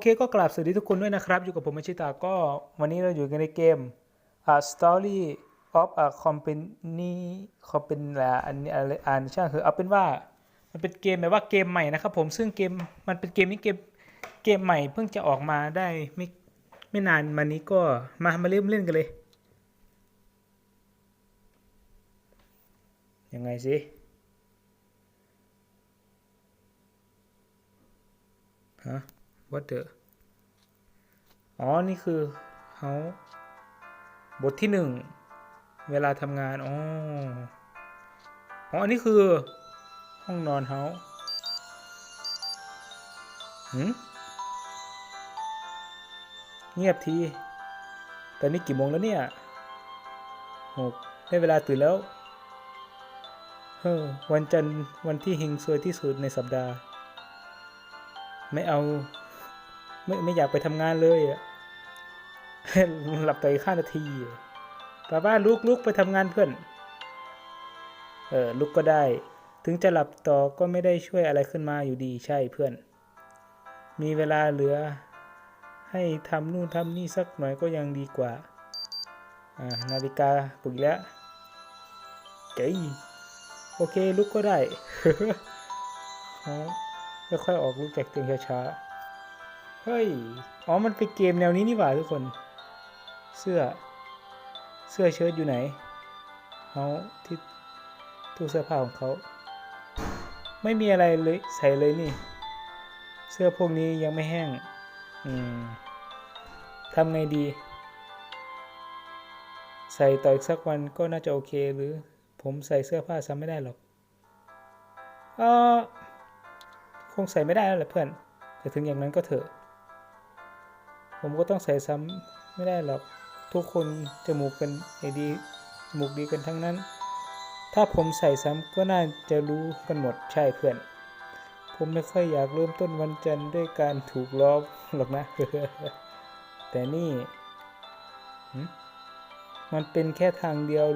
เคก็กราบสวัสดีทุกคนด้วยนะครับ อยู่กับผมมชิตาก็วันนี้เราอยู่กันในเกมอ่า Story of a Company Company ละอันนี้อะไรอ่านช่างคือเอาเป็นว่ามันเป็นเกมแบบว่าเกมใหม่นะครับผมซึ่งเกมมันเป็นเกมนี้เกมเกมใหม่เพิ่งจะออกมาได้ไม่ไม่นานมานี้ก็มามาเริ่มเล่นกันเลย ยังไงสิฮะ what the อ๋อ นี่คือเขาบทที่หนึ่ง เวลาทำงาน อ๋อ อ๋อ อันนี้คือ ห้องนอนเขาหืมเงียบที ตอนนี้กี่โมงแล้วเนี่ยหกได้เวลาตื่นแล้ว เฮ้อ วันจันทร์วันที่เฮงซวยที่สุดในสัปดาห์ ไม่เอา ไม่ไม่อยากไปทำงานเลยอะหลับไปข้านาทีอะป้าป้าลุกลุกไปทำงานเพื่อน เออลุกก็ได้ ถึงจะหลับต่อก็ไม่ได้ช่วยอะไรขึ้นมาอยู่ดีใช่เพื่อน มีเวลาเหลือ ให้ทำนู่นทำนี่สักหน่อยก็ยังดีกว่า อ่า นาฬิกาปลุกอีกแล้วเจ๋โอเคลุกก็ได้อ๋อค่อยๆออกลุกจากเตียงช้าๆ เฮ้ย อ๋อ มันเป็นเกมแนวนี้นี่หว่าทุกคน เสื้อ เสื้อเชิ้ตอยู่ไหนเขาที่ตู้เสื้อผ้าของเขา ไม่มีอะไรเลยใส่เลยนี่ เสื้อพวกนี้ยังไม่แห้ง อืมทำไงดี ใส่ต่ออีกสักวันก็น่าจะโอเคหรือ ผมใส่เสื้อผ้าซ้ำไม่ได้หรอก เออคงใส่ไม่ได้แล้วแหละเพื่อน แต่ถึงอย่างนั้นก็เถอะ ผมก็ต้องใส่ซ้ำไม่ได้หรอกทุกคนจมูกกันไอดีจมูกดีกันทั้งนั้น ถ้าผมใส่ซ้ำก็น่าจะรู้กันหมดใช่เพื่อน ผมไม่ค่อยอยากเริ่มต้นวันจันทร์ด้วยการถูกล้อหรอกนะ แต่นี่มันเป็นแค่ทางเดียว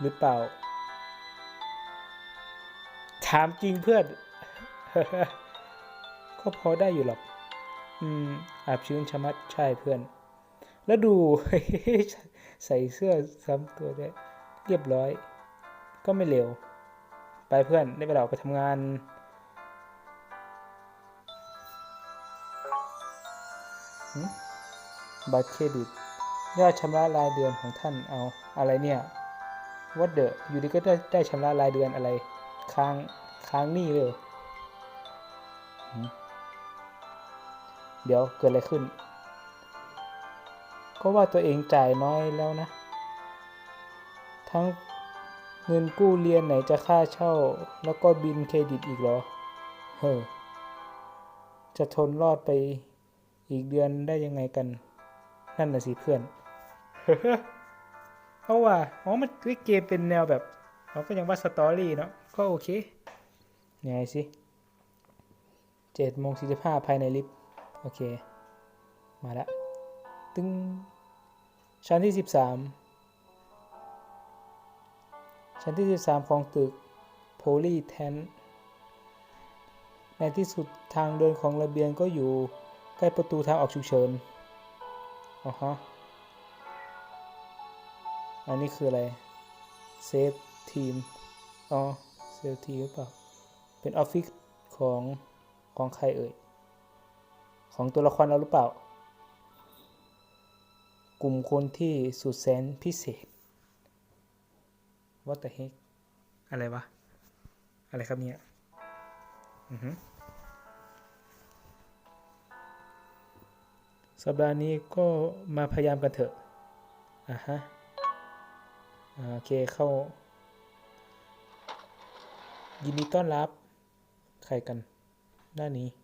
หรือเปล่า ถามจริงเพื่อน ก็พอได้อยู่หรอก อืมอาบชื้นชะมัดใช่เพื่อน แล้วดู ใส่เสื้อซ้ำตัวได้เรียบร้อย ก็ไม่เร็ว ไปเพื่อนได้ไปเวลาไปทำงานบัตรเครดิตยอดชำระรายเดือนของท่านเอาอะไรเนี่ยวัดเดอะอยู่ดีก็ได้ได้ชำระรายเดือนอะไร ค้างค้างหนี้เลย เดี๋ยวเกิดอะไรขึ้น ก็ว่าตัวเองจ่ายน้อยแล้วนะ ทั้งเงินกู้เรียนไหนจะค่าเช่า แล้วก็บินเครดิตอีกเหรอ เฮ้อ จะทนรอดไปอีกเดือนได้ยังไงกัน นั่นน่ะสิเพื่อนเพราว่าอ๋อมันเกมเป็นแนวแบบเราก็ยังว่าสตอรี่เนาะ ก็โอเค ยังไงสิเจ็ดโมงสี่สิบห้าภายในลิฟต์ โอเค มาละตึงชั้นที่สิบสามชั้นที่สิบสามของตึกโพลีแทนในที่สุดทางเดินของระเบียงก็อยู่ใกล้ประตูทางออกฉุกเฉินอ๋อฮะอันนี้คืออะไรเซฟทีมอ๋อเซฟทีมหรือเปล่า เป็นออฟฟิศของของใครเอ่ย ของตัวละครเราหรือเปล่า กลุ่มคนที่สุดแสนพิเศษ What the heck อะไรวะ อะไรครับเนี่ย อือฮึสัปดาห์นี้ก็มาพยายามกันเถอะ อะฮะอ่าโอเคเข้า ยินดีต้อนรับ ใครกันด้านี้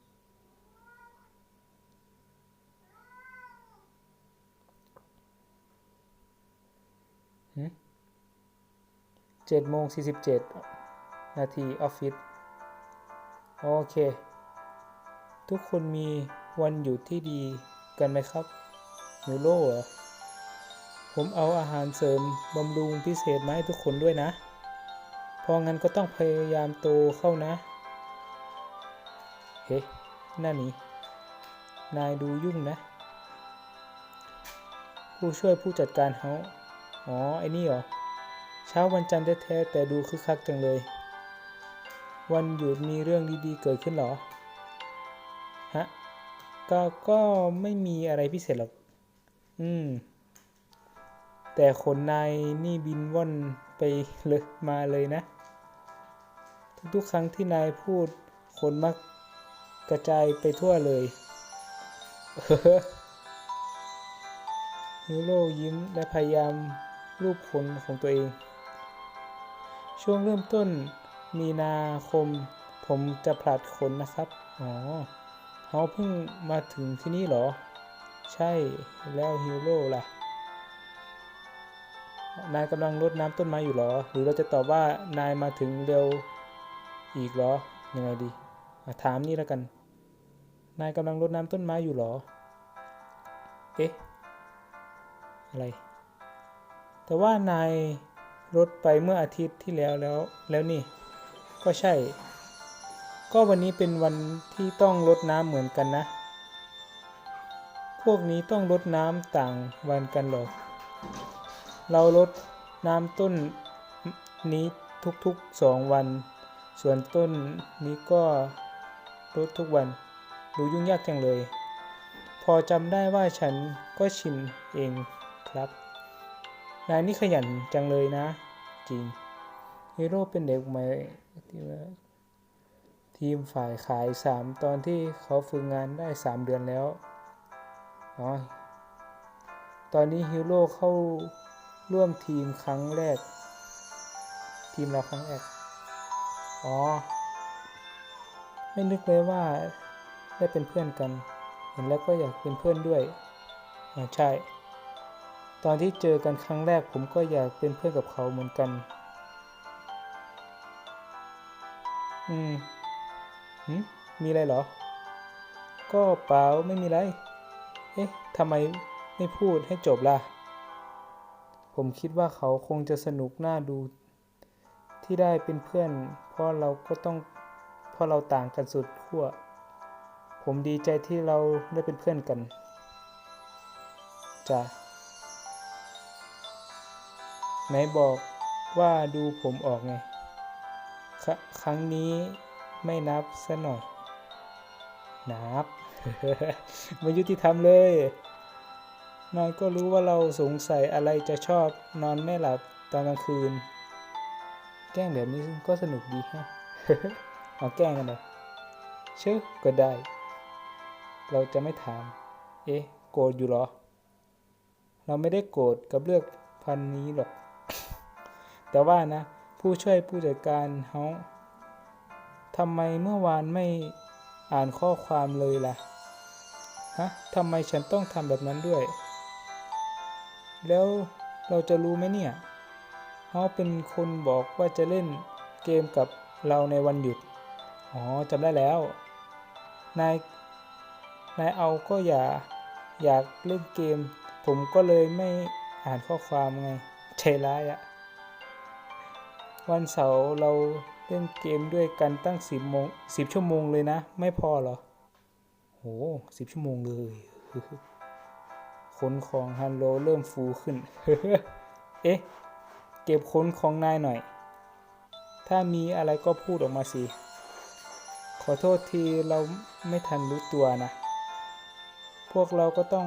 เจ็ดโมงสี่สิบเจ็ดนาทีออฟฟิศโอเค ทุกคนมีวันหยุดที่ดีกันไหมครับนูโล่เหรอ ผมเอาอาหารเสริมบำรุงพิเศษมาให้ทุกคนด้วยนะพราะงั้นก็ต้องพยายามโตเข้านะ เฮ้นั่นนี่นายดูยุ่งนะ ผู้ช่วยผู้จัดการเฮา อ๋อ ไอ้นี่เหรอ เช้าวันจันทร์แท้ๆแต่ดูคึกคักจังเลย วันหยุดมีเรื่องดีๆเกิดขึ้นเหรอ ฮะ ก็ ก็ไม่มีอะไรพิเศษหรอก อืม แต่ขนนายนี่บินว่อนไปเลยมาเลยนะ ทุกๆครั้งที่นายพูดขนมักกระจายไปทั่วเลยฮิโร่ยิ้มและพยายาม รูปขนของตัวเอง ช่วงเริ่มต้นมีนาคม ผมจะผลัดขนนะครับ อ๋อเขาเพิ่งมาถึงที่นี่เหรอ ใช่แล้วฮิโร่ล่ะ นายกำลังรดน้ำต้นไม้อยู่เหรอ หรือเราจะตอบว่านายมาถึงเร็วอีกเหรอ ยังไงดี ถามนี่แล้วกัน นายกำลังรดน้ำต้นไม้อยู่เหรอ เอ๊ะ อะไร แต่ว่านายรดไปเมื่ออาทิตย์ที่แล้วแล้วแล้วนี่ ก็ใช่ ก็วันนี้เป็นวันที่ต้องรดน้ำเหมือนกันนะ พวกนี้ต้องรดน้ำต่างวันกันหรอกเรารดน้ำต้นนี้ทุกๆสองวัน ส่วนต้นนี้ก็รดทุกวัน ดูยุ่งยากจังเลย พอจำได้ว่าฉันก็ชินเองครับ นายนี่ขยันจังเลยนะ จริงฮีโร่เป็นเด็กใหม่ที่ว่าทีมฝ่ายขาย 3 ตอนที่เขาฝึกงานได้ 3 เดือนแล้วอ๋อตอนนี้ฮีโร่เข้าร่วมทีมครั้งแรก ทีมเราครั้งแรก อ๋อ ไม่นึกเลยว่าได้เป็นเพื่อนกัน เห็นแล้วก็อยากเป็นเพื่อนด้วยอ่าใช่ ตอนที่เจอกันครั้งแรกผมก็อยากเป็นเพื่อนกับเขาเหมือนกัน อืมหืมมีอะไรเหรอ ก็เปล่าไม่มีอะไร เอ๊ะทำไมไม่พูดให้จบล่ะ ผมคิดว่าเขาคงจะสนุกน่าดู ที่ได้เป็นเพื่อน เพราะเราก็ต้องเพราะเราต่างกันสุดขั้ว ผมดีใจที่เราได้เป็นเพื่อนกันจ้ะ ไหนบอกว่าดูผมออกไงคครั้งนี้ไม่นับซะหน่อย นับไม่ยุติธรรมเลยนายก็รู้ว่าเราสงสัยอะไรจะชอบนอนไม่หลับตอนกลางคืน แกล้งแบบนี้ก็สนุกดีฮะเอาแกล้งกันเลยเชื่อก็ได้ เราจะไม่ถาม เอ๊ะ โกรธอยู่หรอ เราไม่ได้โกรธกับเรื่องพันนี้หรอก แต่ว่านะ ผู้ช่วยผู้จัดการเฮาทำไมเมื่อวานไม่อ่านข้อความเลยล่ะ ฮะทำไมฉันต้องทำแบบนั้นด้วย แล้วเราจะรู้ไหมเนี่ยเฮาเป็นคนบอกว่าจะเล่นเกมกับเราในวันหยุด อ๋อจำได้แล้ว นาย นายเอาก็อย่าอยากเล่นเกม ผมก็เลยไม่อ่านข้อความไงใจร้ายอะ วันเสาร์เราเล่นเกมด้วยกันตั้งสิบโมงสิบชั่วโมงเลยนะ ไม่พอเหรอ โหสิบชั่วโมงเลยขนของฮันโลเริ่มฟูขึ้น เอ๊ะ เก็บขนของนายหน่อย ถ้ามีอะไรก็พูดออกมาสิ ขอโทษทีเราไม่ทันรู้ตัวนะ พวกเราก็ต้อง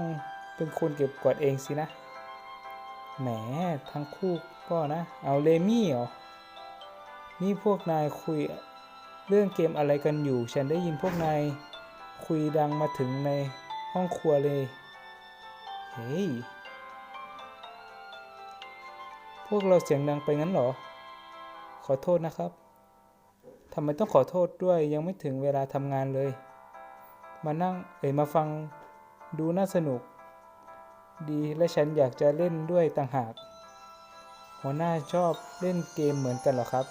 เป็นคนเก็บกวาดเองสินะ แหมทั้งคู่ก็นะ เอาเลมี่เหรอ นี่พวกนายคุยเรื่องเกมอะไรกันอยู่ ฉันได้ยินพวกนายคุยดังมาถึงในห้องครัวเลย เฮ้ย พวกเราเสียงดังไปงั้นเหรอ ขอโทษนะครับทำไมต้องขอโทษด้วยยังไม่ถึงเวลาทำงานเลย มานั่งเอ่ยมาฟังดูน่าสนุก ดีและฉันอยากจะเล่นด้วยต่างหาก หัวหน้าชอบเล่นเกมเหมือนกันเหรอครับ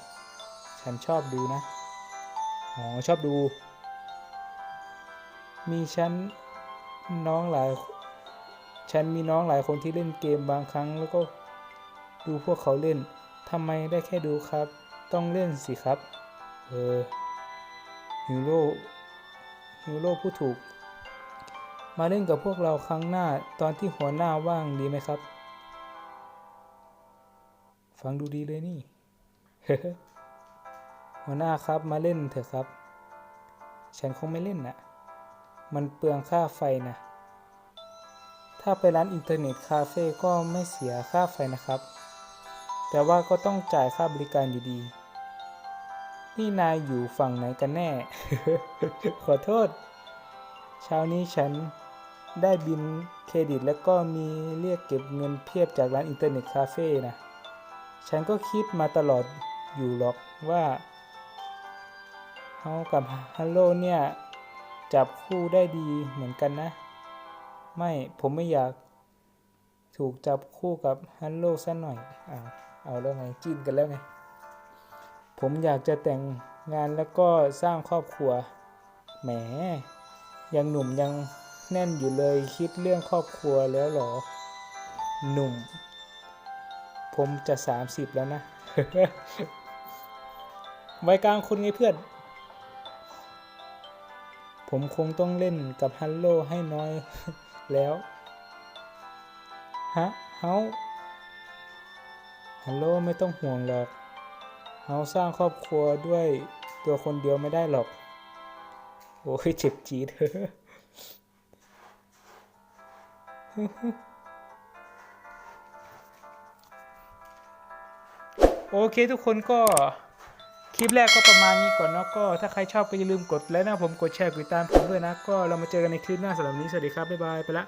ฉันชอบดูนะ อ๋อ ชอบดู มีฉันน้องหลาย ฉันมีน้องหลายคนที่เล่นเกมบางครั้งแล้วก็ดูพวกเขาเล่นทำไมได้แค่ดูครับ ต้องเล่นสิครับ เออ ฮิโร่ฮิโร่ผู้ถูก มาเล่นกับพวกเราครั้งหน้าตอนที่หัวหน้าว่างดีไหมครับ ฟังดูดีเลยนี่ หัวหน้าครับมาเล่นเถอะครับ ฉันคงไม่เล่นนะมันเปลืองค่าไฟนะ ถ้าไปร้านอินเทอร์เน็ตคาเฟ่ก็ไม่เสียค่าไฟนะครับ แต่ว่าก็ต้องจ่ายค่าบริการอยู่ดี นี่นายอยู่ฝั่งไหนกันแน่ ขอโทษ เช้านี้ฉันได้บินเครดิตแล้วก็มีเรียกเก็บเงินเพียบจากร้านอินเทอร์เน็ตคาเฟ่นะ ฉันก็คิดมาตลอดอยู่หรอกว่า เฮากับฮัลโลเนี่ย จับคู่ได้ดีเหมือนกันนะ ไม่ผมไม่อยาก ถูกจับคู่กับฮัลโลซะหน่อยอ้าวเอาแล้วไงจิ้นกันแล้วไง ผมอยากจะแต่งงานแล้วก็สร้างครอบครัว แหม ยังหนุ่มยังแน่นอยู่เลยคิดเรื่องครอบครัวแล้วหรอ หนุ่ม ผมจะสามสิบแล้วนะวัยกลางคนไงเพื่อน ผมคงต้องเล่นกับฮัลโลให้น้อยแล้วฮะเฮาฮัลโลไม่ต้องห่วงหรอกเฮาสร้างครอบครัวด้วยตัวคนเดียวไม่ได้หรอก โอ้ยเจ็บจี๊ดโอเคทุกคนก็ คลิปแรกก็ประมาณนี้ก่อนเนาะก็ถ้าใครชอบก็อย่าลืมกดไลค์นะผมกดแชร์กดติดตามผมด้วยนะ ก็เรามาเจอกันในคลิปหน้าสำหรับวันนี้สวัสดีครับบ๊ายบายไปละ